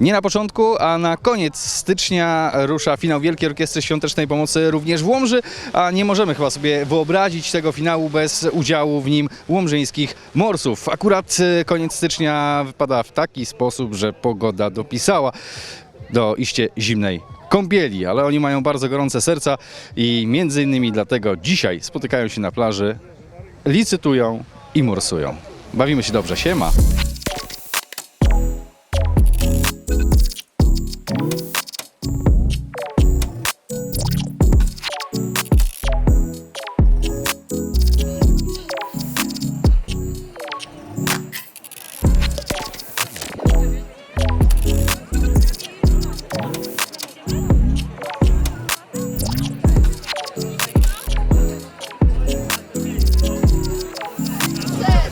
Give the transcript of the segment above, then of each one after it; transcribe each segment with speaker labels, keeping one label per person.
Speaker 1: Nie na początku, a na koniec stycznia rusza finał Wielkiej Orkiestry Świątecznej Pomocy również w Łomży, a nie możemy chyba sobie wyobrazić tego finału bez udziału w nim łomżyńskich morsów. Akurat e, koniec stycznia wypada w taki sposób, że pogoda dopisała do iście zimnej kąpieli, ale oni mają bardzo gorące serca i między innymi dlatego dzisiaj spotykają się na plaży, licytują i morsują. Bawimy się dobrze, siema!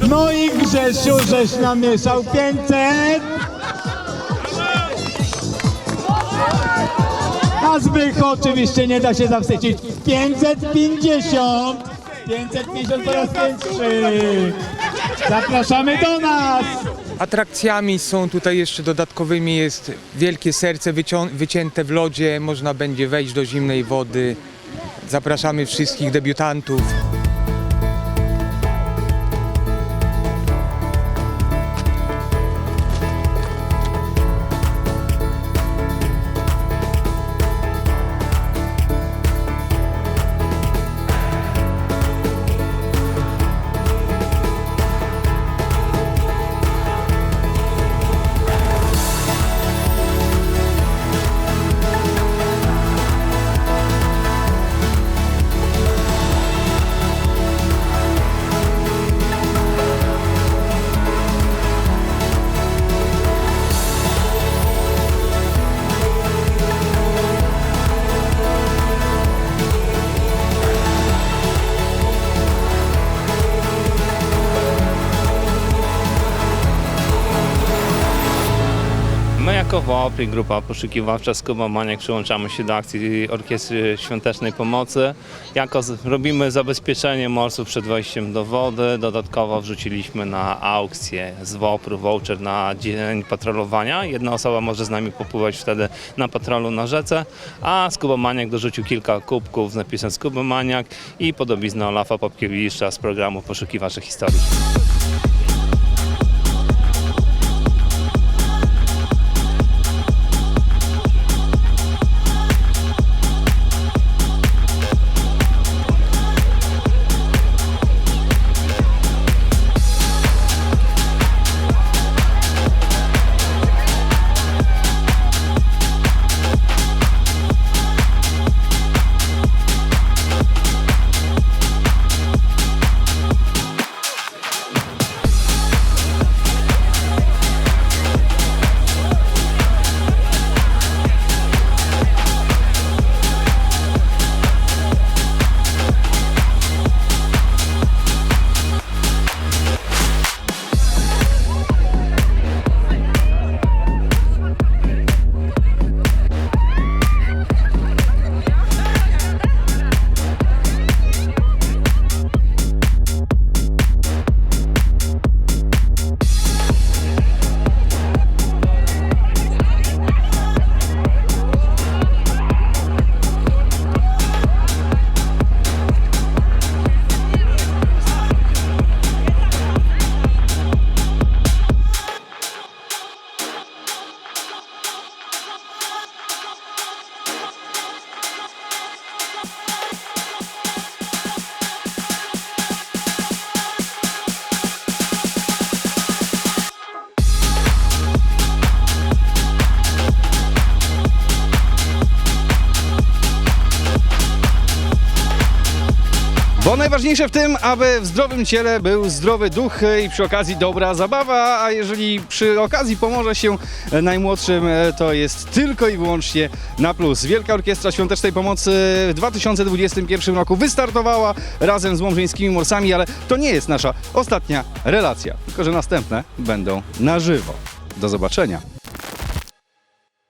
Speaker 2: No i Grzesiu, żeś namieszał 500. A Zbychu oczywiście nie da się zawstydzić. 550. 550 po raz pierwszy. Zapraszamy do nas.
Speaker 3: Atrakcjami są tutaj jeszcze dodatkowymi jest wielkie serce wycięte w lodzie, można będzie wejść do zimnej wody. Zapraszamy wszystkich debiutantów.
Speaker 4: My jako WOPR i grupa poszukiwawcza Skuba Maniak przyłączamy się do akcji Orkiestry Świątecznej Pomocy. Jako robimy zabezpieczenie morsów przed wejściem do wody, dodatkowo wrzuciliśmy na aukcję z WOPR-u voucher na dzień patrolowania. Jedna osoba może z nami popływać wtedy na patrolu na rzece, a Skuba Maniak dorzucił kilka kubków z napisem Skuba Maniak i podobizna Olafa Popkiewicza z programu Poszukiwacze Historii.
Speaker 1: Bo najważniejsze w tym, aby w zdrowym ciele był zdrowy duch i przy okazji dobra zabawa, a jeżeli przy okazji pomoże się najmłodszym, to jest tylko i wyłącznie na plus. Wielka Orkiestra Świątecznej Pomocy w 2021 roku wystartowała razem z Łomżyńskimi Morsami, ale to nie jest nasza ostatnia relacja, tylko że następne będą na żywo. Do zobaczenia.